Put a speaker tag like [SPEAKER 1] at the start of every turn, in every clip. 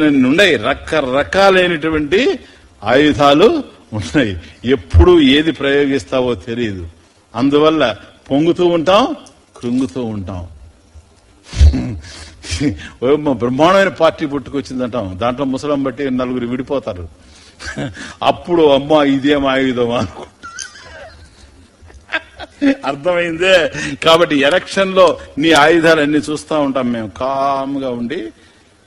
[SPEAKER 1] ఉన్నాయి రకరకాలైనటువంటి ఆయుధాలు ఉన్నాయి. ఎప్పుడు ఏది ప్రయోగిస్తావో తెలియదు అందువల్ల పొంగుతూ ఉంటాం కృంగుతూ ఉంటాం. బ్రహ్మాండమైన పార్టీ పుట్టుకొచ్చిందంటాం. దాంట్లో ముసలం బట్టి నలుగురు విడిపోతారు. అప్పుడు అమ్మ ఇదేం ఆయుధం అనుకో అర్థమైందే? కాబట్టి ఎలక్షన్లో నీ ఆయుధాలన్నీ చూస్తా ఉంటాం మేము. కామ్గా ఉండి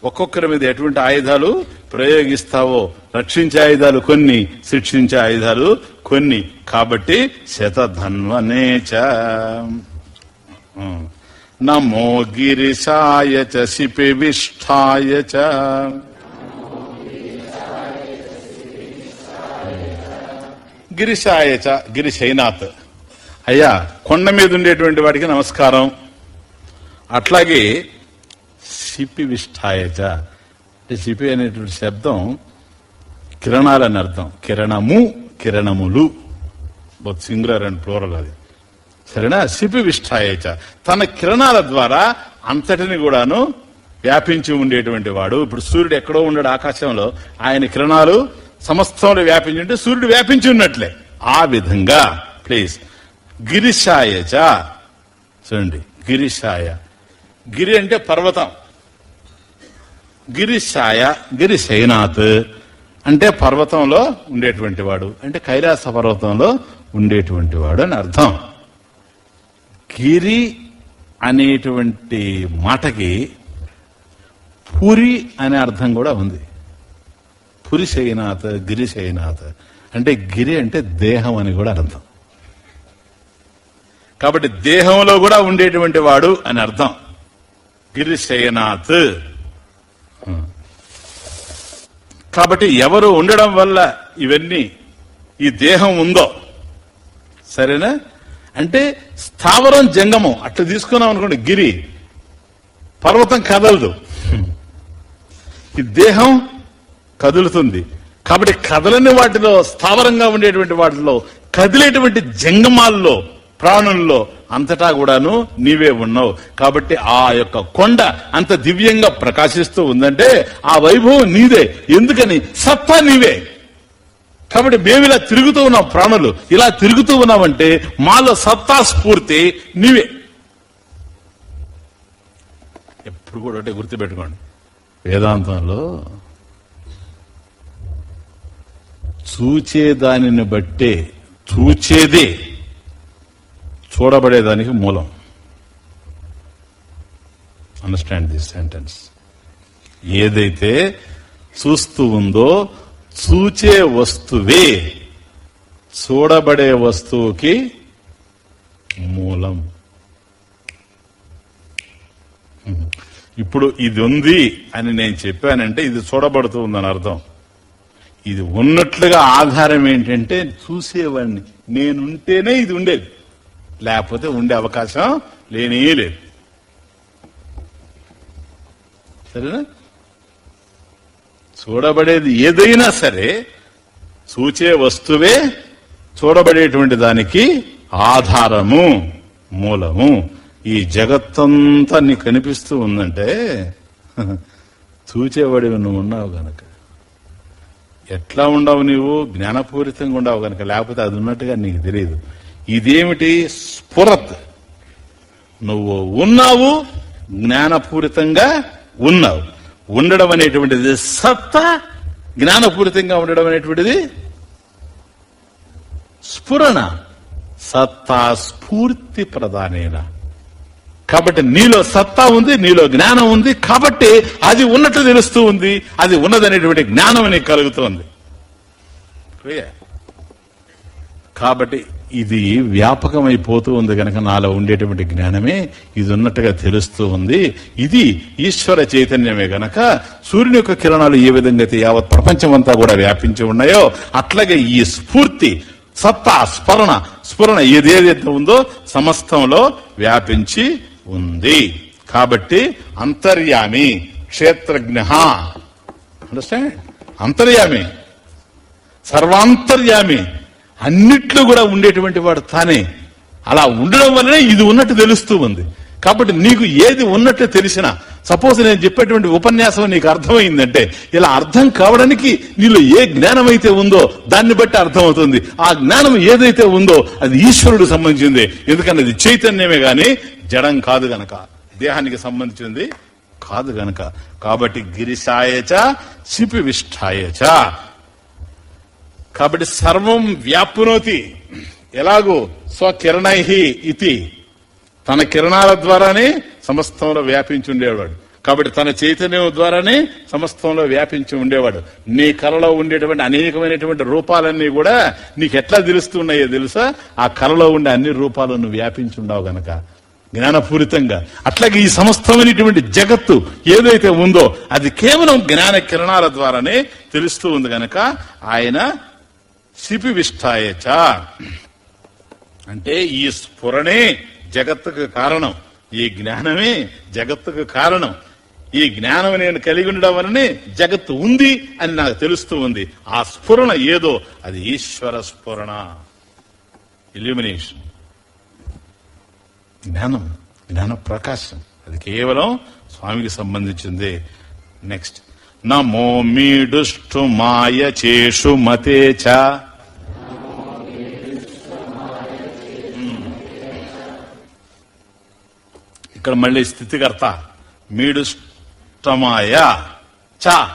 [SPEAKER 1] ఒక్కొక్కరి మీద ఎటువంటి ఆయుధాలు ప్రయోగిస్తావో రక్షించే ఆయుధాలు కొన్ని శిక్షించే ఆయుధాలు కొన్ని. కాబట్టి శతధన్వనేచ నమో గిరిశాయ చ శిపివిష్ఠాయ చ. గిరిశాయ చ గిరిశైనాథ్. అయ్యా కొండ మీద ఉండేటువంటి వాడికి నమస్కారం. అట్లాగే సిపి విష్ఠాయచ అంటే సిపి అనేటువంటి శబ్దం కిరణాలని అర్థం. కిరణము కిరణములు. బొత్ సింగులర్ అండ్ ప్లోరల్ అది. సరేనా? సిపి విష్ఠాయచ తన కిరణాల ద్వారా అంతటిని కూడాను వ్యాపించి ఉండేటువంటి వాడు. ఇప్పుడు సూర్యుడు ఎక్కడో ఉన్నాడు ఆకాశంలో. ఆయన కిరణాలు సమస్తంలో వ్యాపించి ఉంటే సూర్యుడు వ్యాపించి ఉన్నట్లే. ఆ విధంగా ప్లీజ్. గిరిశాయచ. చూడండి గిరిశాయ. గిరి అంటే పర్వతం. గిరిశాయ గిరిశైనాథ్ అంటే పర్వతంలో ఉండేటువంటి వాడు అంటే కైలాస పర్వతంలో ఉండేటువంటి వాడు అని అర్థం. గిరి అనేటువంటి మాటకి పురి అనే అర్థం కూడా ఉంది. పురి శైనాథ్ గిరి అంటే గిరి అంటే దేహం అని కూడా అర్థం. కాబట్టి దేహంలో కూడా ఉండేటువంటి వాడు అని అర్థం. గిరిశయనాథ్. కాబట్టి ఎవరు ఉండడం వల్ల ఇవన్నీ ఈ దేహం ఉందో సరేనా? అంటే స్థావరం జంగమం అట్లా తీసుకున్నాం అనుకోండి గిరి పర్వతం కదలదు. ఈ దేహం కదులుతుంది. కాబట్టి కదలని వాటిలో స్థావరంగా ఉండేటువంటి వాటిలో కదిలేటువంటి జంగమాల్లో ప్రాణుల్లో అంతటా కూడాను నీవే ఉన్నావు. కాబట్టి ఆ యొక్క కొండ అంత దివ్యంగా ప్రకాశిస్తూ ఉందంటే ఆ వైభవం నీదే. ఎందుకని? సత్తా నీవే. కాబట్టి మేము ఇలా తిరుగుతూ ఉన్నాం ప్రాణులు. ఇలా తిరుగుతూ ఉన్నామంటే మాలో సత్తా స్ఫూర్తి నీవే. ఎప్పుడు కూడా ఒకటే గుర్తుపెట్టుకోండి. వేదాంతంలో చూచే దానిని బట్టే చూచేదే. చూడబడేదానికి మూలం. అండర్స్టాండ్ దిస్ సెంటెన్స్ ఏదైతే చూస్తూ ఉందో చూచే వస్తువే చూడబడే వస్తువుకి మూలం. ఇప్పుడు ఇది ఉంది అని నేను చెప్పానంటే ఇది చూడబడుతూ ఉందని అర్థం. ఇది ఉన్నట్లుగా ఆధారం ఏంటంటే చూసేవాడిని. నేనుంటేనే ఇది ఉండేది. లేకపోతే ఉండే అవకాశం లేనే లేదు. సరేనా? చూడబడేది ఏదైనా సరే చూచే వస్తువే చూడబడేటువంటి దానికి ఆధారము మూలము. ఈ జగత్తంతా నీకు కనిపిస్తూ ఉందంటే చూచేవాడివి నువ్వు ఉన్నావు గనక. ఎట్లా ఉండవు నీవు? జ్ఞానపూరితంగా ఉండవు గనక. లేకపోతే అది ఉన్నట్టుగా నీకు తెలియదు ఇదేమిటి స్ఫురత్? నువ్వు ఉన్నావు జ్ఞానపూరితంగా ఉన్నావు. ఉండడం అనేటువంటిది సత్తా జ్ఞానపూరితంగా ఉండడం అనేటువంటిది స్ఫురణ. సత్తా స్ఫూర్తి ప్రధానేన. కాబట్టి నీలో సత్తా ఉంది నీలో జ్ఞానం ఉంది కాబట్టి అది ఉన్నట్టు తెలుస్తూ ఉంది అది ఉన్నదనేటువంటి జ్ఞానం నీకు కలుగుతోంది. కాబట్టి ఇది వ్యాపకమైపోతూ ఉంది కనుక నాలో ఉండేటువంటి జ్ఞానమే ఇది ఉన్నట్టుగా తెలుస్తూ ఉంది. ఇది ఈశ్వర చైతన్యమే గనక సూర్యుని యొక్క కిరణాలు ఏ విధంగా అయితే యావత్ ప్రపంచమంతా కూడా వ్యాపించి ఉన్నాయో అట్లాగే ఈ స్ఫూర్తి సత్తా స్మరణ స్ఫురణ ఏదేదైతే ఉందో సమస్తంలో వ్యాపించి ఉంది. కాబట్టి అంతర్యామి క్షేత్రజ్ఞ. అండర్స్టాండ్ అంతర్యామి. సర్వాంతర్యామి. అన్నిట్లో కూడా ఉండేటువంటి వాడు తానే. అలా ఉండడం వల్లనే ఇది ఉన్నట్టు తెలుస్తూ ఉంది. కాబట్టి నీకు ఏది ఉన్నట్టు తెలిసినా సపోజ్ నేను చెప్పేటువంటి ఉపన్యాసం నీకు అర్థమైందంటే ఇలా అర్థం కావడానికి నీలో ఏ జ్ఞానం అయితే ఉందో దాన్ని బట్టి అర్థమవుతుంది. ఆ జ్ఞానం ఏదైతే ఉందో అది ఈశ్వరుడు సంబంధించింది. ఎందుకంటే అది చైతన్యమే గాని జడం కాదు గనక. దేహానికి సంబంధించింది కాదు గనక. కాబట్టి గిరిశాయచ శిపి విష్ఠాయచ కాబట్టి సర్వం వ్యాప్నోతి. ఎలాగో స్వకిరణై ఇది తన కిరణాల ద్వారానే సమస్తంలో వ్యాపించి ఉండేవాడు. కాబట్టి తన చైతన్యం ద్వారానే సమస్తంలో వ్యాపించి ఉండేవాడు. నీ కళలో ఉండేటువంటి అనేకమైనటువంటి రూపాలన్నీ కూడా నీకు ఎట్లా తెలుస్తున్నాయో తెలుసా? ఆ కళలో ఉండే అన్ని రూపాలు వ్యాపించి ఉండవు గనక. జ్ఞానపూరితంగా. అట్లాగే ఈ సమస్తమైనటువంటి జగత్తు ఏదైతే ఉందో అది కేవలం జ్ఞాన కిరణాల ద్వారానే తెలుస్తూ ఉంది గనక ఆయన శిపివిష్ఠాయచ అంటే ఈ స్ఫురణే జగత్తుకు కారణం. ఈ జ్ఞానమే జగత్తుకు కారణం. ఈ జ్ఞానం నేను కలిగి ఉండడం వలనే జగత్తు ఉంది అని నాకు తెలుస్తూ ఉంది. ఆ స్ఫురణ ఏదో? అది ఈశ్వర స్ఫురణ. ఇల్యూమినేషన్ జ్ఞానం జ్ఞాన ప్రకాశం. అది కేవలం స్వామికి సంబంధించింది. నెక్స్ట్ నమో మీడుష్టు మాయ చేషు మతే చ ఇక్కడ మళ్ళీ స్థితికర్త మీడుష్టమాయ. చ.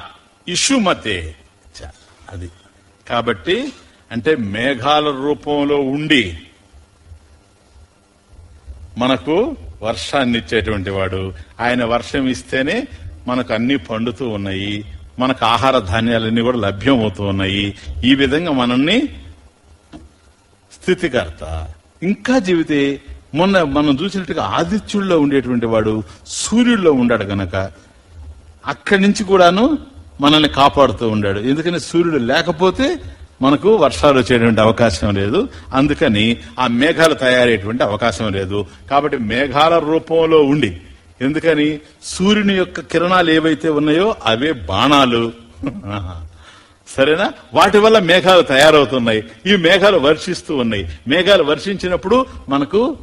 [SPEAKER 1] ఇషుమతే చ. అది. కాబట్టి అంటే మేఘాల రూపంలో ఉండి మనకు వర్షాన్ని ఇచ్చేటువంటి వాడు. ఆయన వర్షం ఇస్తేనే మనకు అన్ని పండుతూ ఉన్నాయి. మనకు ఆహార ధాన్యాలన్నీ కూడా లభ్యం అవుతూ ఉన్నాయి. ఈ విధంగా మనల్ని స్థితికర్త. ఇంకా జీవితే మొన్న మనం చూసినట్టుగా ఆదిత్యుల్లో ఉండేటువంటి వాడు సూర్యుల్లో ఉండాడు గనక అక్కడి నుంచి కూడాను మనల్ని కాపాడుతూ ఉండాడు. ఎందుకని సూర్యుడు లేకపోతే మనకు వర్షాలు వచ్చేటువంటి అవకాశం లేదు. అందుకని ఆ మేఘాలు తయారయ్యేటువంటి అవకాశం లేదు. కాబట్టి మేఘాల రూపంలో ఉండి ఎందుకని సూర్యుని యొక్క కిరణాలు ఏవైతే ఉన్నాయో అవే బాణాలు. సరేనా? వాటి వల్ల మేఘాలు తయారవుతున్నాయి. ఈ మేఘాలు వర్షిస్తూ ఉన్నాయి. మేఘాలు వర్షించినప్పుడు మనకు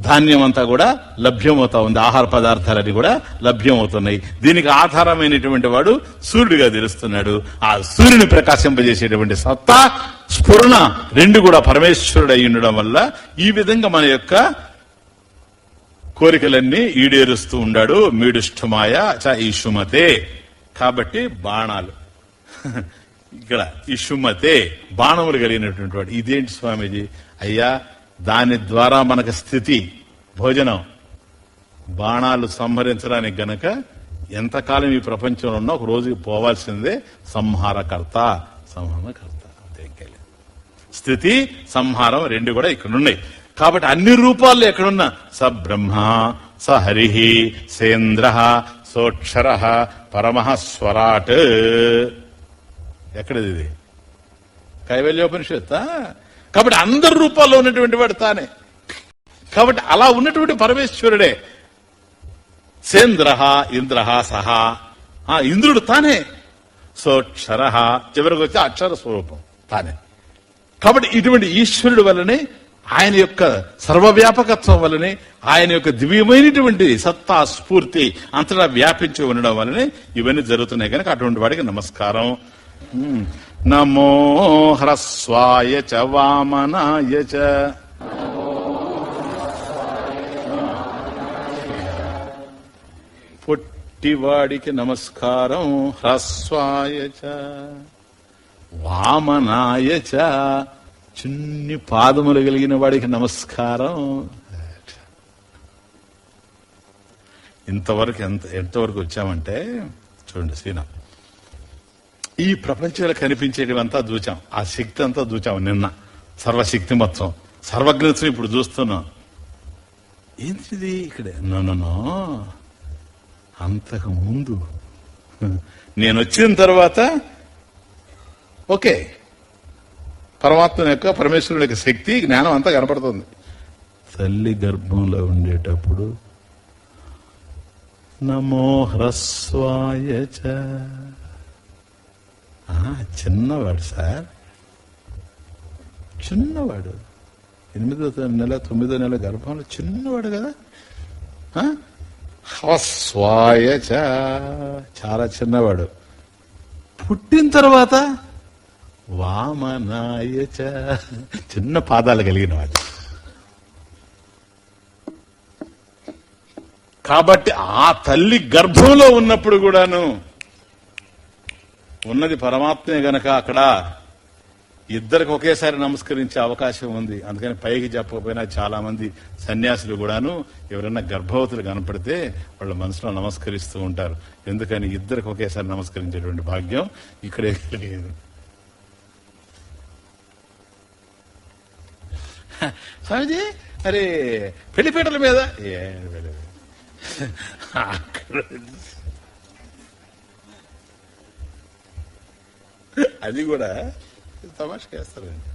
[SPEAKER 1] ధాన్యం అంతా కూడా లభ్యమవుతా ఉంది. ఆహార పదార్థాలన్నీ కూడా లభ్యమవుతున్నాయి. దీనికి ఆధారమైనటువంటి వాడు సూర్యుడిగా తెలుస్తున్నాడు. ఆ సూర్యుని ప్రకాశింపజేసేటువంటి సత్తా స్ఫురణ రెండు కూడా పరమేశ్వరుడు అయి ఉండడం వల్ల ఈ విధంగా మన యొక్క కోరికలన్నీ ఈడేరుస్తూ ఉండాడు. మీడుష్టమాయ చ ఈశుమతే కాబట్టి బాణాలు. ఇక్కడ ఇషుమతే బాణములు కలిగినటువంటి వాడు. ఇదేంటి స్వామీజీ? అయ్యా దాని ద్వారా మనకు స్థితి భోజనం బాణాలు సంహరించడానికి గనక ఎంతకాలం ఈ ప్రపంచంలో ఉన్నా ఒక రోజుకి పోవాల్సిందే సంహారకర్త సంహారకర్త. అంతే స్థితి సంహారం రెండు కూడా ఇక్కడున్నాయి. కాబట్టి అన్ని రూపాల్లో ఎక్కడున్నా? స బ్రహ్మ స హరి సేంద్ర సోక్షర పరమః స్వరాట్ ఎక్కడది ఇది? కైవల్యోపనిషత్ కాబట్టి అందరి రూపాల్లో ఉన్నటువంటి వాడు తానే. కాబట్టి అలా ఉన్నటువంటి పరమేశ్వరుడే. సేంద్ర ఇంద్ర సహా. ఆ ఇంద్రుడు తానే. సోక్షర చివరికి వచ్చి అక్షర స్వరూపం తానే. కాబట్టి ఇటువంటి ఈశ్వరుడు వల్లనే ఆయన యొక్క సర్వవ్యాపకత్వం వల్లనే ఆయన యొక్క దివ్యమైనటువంటి సత్తా స్ఫూర్తి అంతటా వ్యాపించి ఉండడం వల్లనే ఇవన్నీ జరుగుతున్నాయి. కనుక అటువంటి వాడికి నమస్కారం. నమో హ్రస్వాయ చ వామనాయ చ. పొట్టివాడికి నమస్కారం హ్రస్వాయ చ వామనాయ చ. చిన్ని పాదములు కలిగిన వాడికి నమస్కారం. ఇంతవరకు ఎంత ఎంతవరకు వచ్చామంటే చూడండి శ్రీనాథ్. ఈ ప్రపంచంలో కనిపించేటివంతా చూచాం ఆ శక్తి అంతా చూచాం నిన్న. సర్వశక్తి మొత్తం సర్వజ్ఞత్వం ఇప్పుడు చూస్తున్నాం. ఏంటిది ఇక్కడ? నో. అంతకు ముందు. నేను వచ్చిన తర్వాత ఓకే. పరమాత్మ యొక్క పరమేశ్వరుని యొక్క శక్తి జ్ఞానం అంతా కనపడుతుంది. తల్లి గర్భంలో ఉండేటప్పుడు నమో హ్రస్వాయ చ. చిన్నవాడు సార్. చిన్నవాడు. ఎనిమిదో నెల తొమ్మిదో నెల గర్భంలో చిన్నవాడు కదా? ఆ? చ చాలా చిన్నవాడు. పుట్టిన తర్వాత వామనాయ చ చిన్న పాదాలు కలిగిన వాడు. కాబట్టి ఆ తల్లి గర్భంలో ఉన్నప్పుడు కూడాను ఉన్నది పరమాత్మే గనక అక్కడ ఇద్దరికి ఒకేసారి నమస్కరించే అవకాశం ఉంది. అందుకని పైకి చెప్పకపోయినా చాలా మంది సన్యాసులు కూడాను ఎవరైనా గర్భవతులు కనపడితే వాళ్ళ మనసులో నమస్కరిస్తూ ఉంటారు. ఎందుకని ఇద్దరికి ఒకేసారి నమస్కరించేటువంటి భాగ్యం ఇక్కడే కలిగేది స్వామిజీ అరే పెళ్ళిపీటల మీద? ఏ అక్కడ అది కూడా తమాషకి వేస్తారండి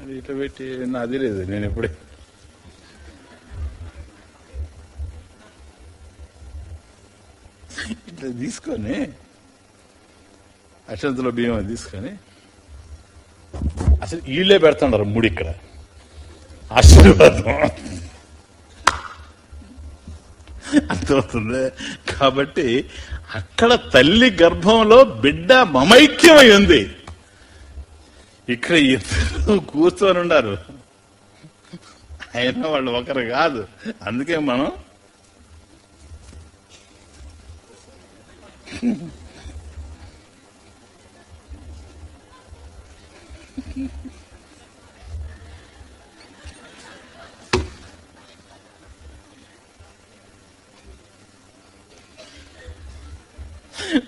[SPEAKER 1] అది ఇట్లా పెట్టి నాది లేదు నేను ఎప్పుడే ఇట్లా తీసుకొని అక్షంతలో బియ్యం తీసుకొని అసలు వీళ్ళే పెడుతున్నారు ముడి ఇక్కడ. ఆశీర్వాదం. అర్థమవుతుంది? కాబట్టి అక్కడ తల్లి గర్భంలో బిడ్డ మమైక్యమై ఉంది. ఇక్కడ ఇద్దరు కూర్చొని ఉన్నారు. అయినా వాళ్ళు ఒకరు కాదు. అందుకే మనం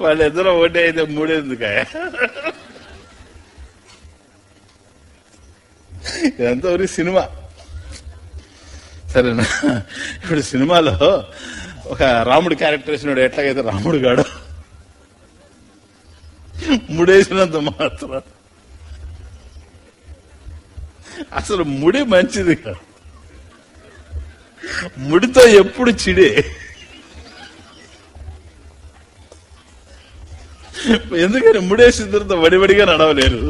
[SPEAKER 1] వాళ్ళిద్దరూ ఒకటే అయితే మూడేందుకాయ? ఇదంతా ఒక సినిమా. సరేనా? ఇప్పుడు సినిమాలో ఒక రాముడు క్యారెక్టర్ వేసినాడు. ఎట్లాగైతే రాముడు గాడు. ముడేసినంత మాత్రం. అసలు ముడి మంచిది కాదు. ముడితో ఎప్పుడు చిడే. ఎందుకని ముడేసిన తర్వాత వడివడిగా నడవలేరు?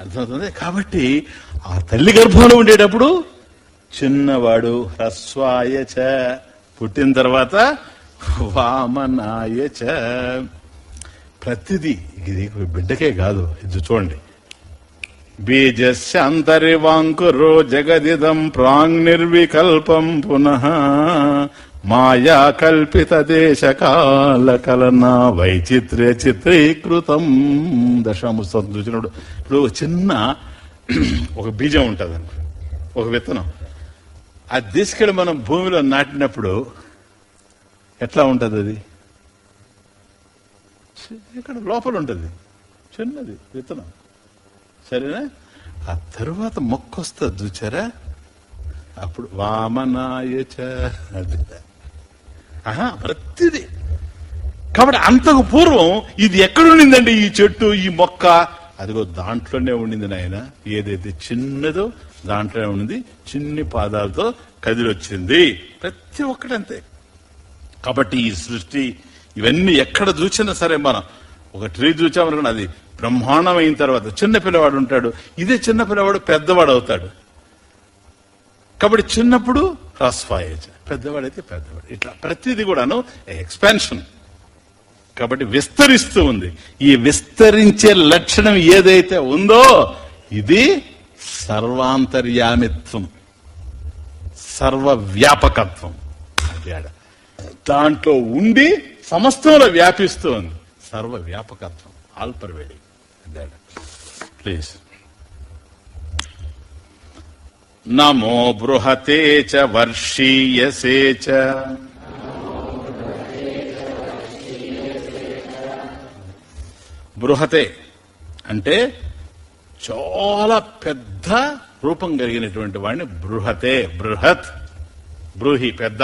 [SPEAKER 1] అర్థమవుతుంది? కాబట్టి ఆ తల్లి గర్భంలో ఉండేటప్పుడు చిన్నవాడు హ్రస్వాయచ పుట్టిన తర్వాత వామనాయచ చ. ప్రతిదీ ఇది బిడ్డకే కాదు ఇది చూడండి. బీజస్యాంతరివాంకురో జగదిదం ప్రాంగ్ నిర్వికల్పం పునః మాయా కల్పిత దేశకాల కలన వైచిత్ర్య చిత్రీకృతం దశాముస్తం చూసినప్పుడు ఇప్పుడు చిన్న ఒక బీజం ఉంటుంది అనుకో ఒక విత్తనం. అది తీసుకెళ్ళి మనం భూమిలో నాటినప్పుడు ఎట్లా ఉంటుంది అది? ఇక్కడ లోపల ఉంటుంది. చిన్నది విత్తనం. సరేనా ఆ తరువాత మొక్క వస్తుంది చూచారా అప్పుడు వామనాయచ అది. ఆహా ప్రతిది. కాబట్టి అంతకు పూర్వం ఇది ఎక్కడుండిందండి ఈ చెట్టు ఈ మొక్క? అదిగో దాంట్లోనే ఉండింది నాయన. ఏదైతే చిన్నదో దాంట్లోనే ఉండింది. చిన్ని పాదాలతో కదిలొచ్చింది. ప్రతి ఒక్కటి అంతే కాబట్టి ఈ సృష్టి ఇవన్నీ ఎక్కడ చూసినా సరే మనం ఒక ట్రీ చూచామనుకున్న అది బ్రహ్మాండమైన తర్వాత చిన్న పిల్లవాడు ఉంటాడు. ఇదే చిన్న పిల్లవాడు పెద్దవాడు అవుతాడు. కాబట్టి చిన్నప్పుడు హ్రస్వాయచ పెద్దవాడైతే పెద్దవాడు. ఇట్లా ప్రతిదీ కూడాను ఎక్స్పాన్షన్ కాబట్టి విస్తరిస్తూ ఉంది. ఈ విస్తరించే లక్షణం ఏదైతే ఉందో ఇది సర్వాంతర్యామిత్వం. సర్వవ్యాపకత్వం. అది ఆడ. దాంట్లో ఉండి సమస్తంలో వ్యాపిస్తూ ఉంది. సర్వ వ్యాపకత్వం ప్లీజ్ నమో బృహతే చ వర్షీయసే చ. బృహతే అంటే చాలా పెద్ద రూపం కలిగినటువంటి వాడిని బృహతే బృహత్ బ్రూహి పెద్ద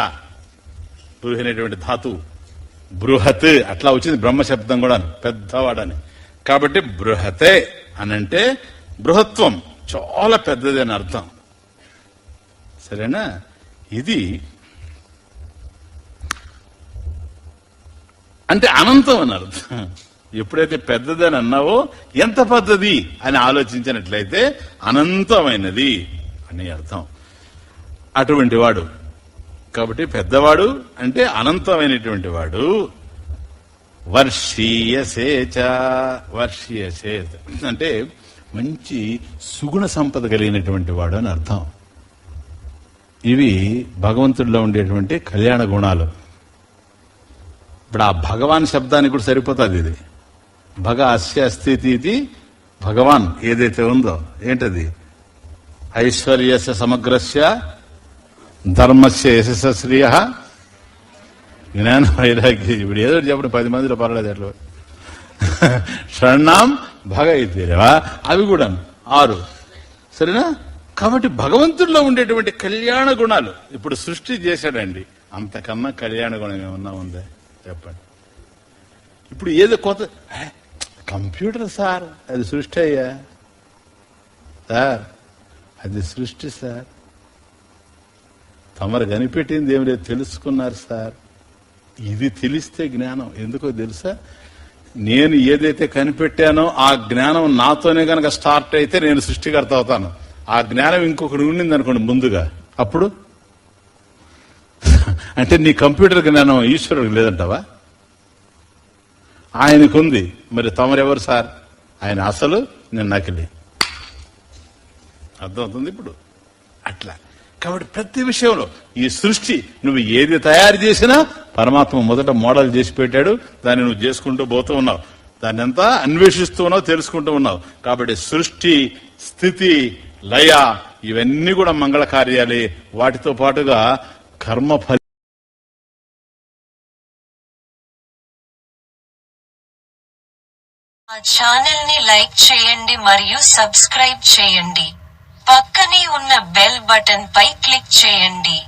[SPEAKER 1] బ్రూహి అనేటువంటి ధాతు బృహత్ అట్లా వచ్చింది బ్రహ్మ శబ్దం కూడా పెద్దవాడని. కాబట్టి బృహతే అని అంటే బృహత్వం. చాలా పెద్దది అని అర్థం. సరేనా? ఇది అంటే అనంతం అని అర్థం. ఎప్పుడైతే పెద్దదని అన్నావో ఎంత పెద్దది అని ఆలోచించినట్లయితే అనంతమైనది అని అర్థం. అటువంటి వాడు. కాబట్టి పెద్దవాడు అంటే అనంతమైనటువంటి వాడు. వర్షీయసేచ వర్షీయసేత అంటే మంచి సుగుణ సంపద కలిగినటువంటి వాడు అని అర్థం. ఇవి భగవంతుడిలో ఉండేటువంటి కళ్యాణ గుణాలు. ఇప్పుడు ఆ భగవాన్ శబ్దానికి కూడా సరిపోతుంది ఇది. భగ అస్య స్థితి ఇది భగవాన్ ఏదైతే ఉందో. ఏంటది? ఐశ్వర్యస్య సమగ్రస్య ధర్మస్య యశస్శ్రియ జ్ఞాన వైరాగ్య. ఇప్పుడు ఏదో చెప్పండి పది మందిలో పర్వాలేదు అట్లా. షణ్ణాం భగ అవి కూడా ఆరు. సరేనా? కాబట్టి భగవంతుడిలో ఉండేటువంటి కళ్యాణ గుణాలు ఇప్పుడు సృష్టి చేశాడండి. అంతకన్నా కళ్యాణ గుణం ఏమన్నా ఉందా? చెప్పండి. ఇప్పుడు ఏదో కొత్త కంప్యూటర్ సార్ అది సృష్టి అయ్యా. సార్ అది సృష్టి సార్. తమరు కనిపెట్టింది ఏమి లేదు తెలుసుకున్నారు సార్. ఇది తెలిస్తే జ్ఞానం. ఎందుకో తెలుసా? నేను ఏదైతే కనిపెట్టానో ఆ జ్ఞానం నాతోనే కనుక స్టార్ట్ అయితే నేను సృష్టికర్త అవుతాను. ఆ జ్ఞానం ఇంకొకటి ఉండింది అనుకోండి ముందుగా. అప్పుడు? అంటే నీ కంప్యూటర్ జ్ఞానం ఈశ్వరుడికి లేదంటావా? ఆయనకుంది. మరి తమరెవరు సార్? ఆయన అసలు నేను నకిలీ అర్థమవుతుంది ఇప్పుడు? అట్లా. కాబట్టి ప్రతి విషయంలో ఈ సృష్టి నువ్వు ఏది తయారు చేసినా పరమాత్మ మొదట మోడల్ చేసి పెట్టాడు. దాన్ని నువ్వు చేసుకుంటూ పోతూ ఉన్నావు. దాన్ని అంతా అన్వేషిస్తూ ఉన్నావు తెలుసుకుంటూ ఉన్నావు. కాబట్టి సృష్టి స్థితి లయ ఇవన్నీ కూడా మంగళ కార్యాలే. వాటితో పాటుగా కర్మ ఫలి
[SPEAKER 2] మా ఛానల్ని లైక్ చేయండి మరియు సబ్స్క్రైబ్ చేయండి. పక్కనే ఉన్న బెల్ బటన్ పై క్లిక్ చేయండి.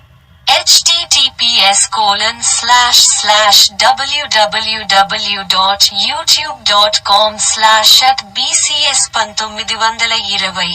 [SPEAKER 2] https colon slash slash W W W dot YouTube dot com slash at BCS పంతొమ్మిది వందల ఇరవై.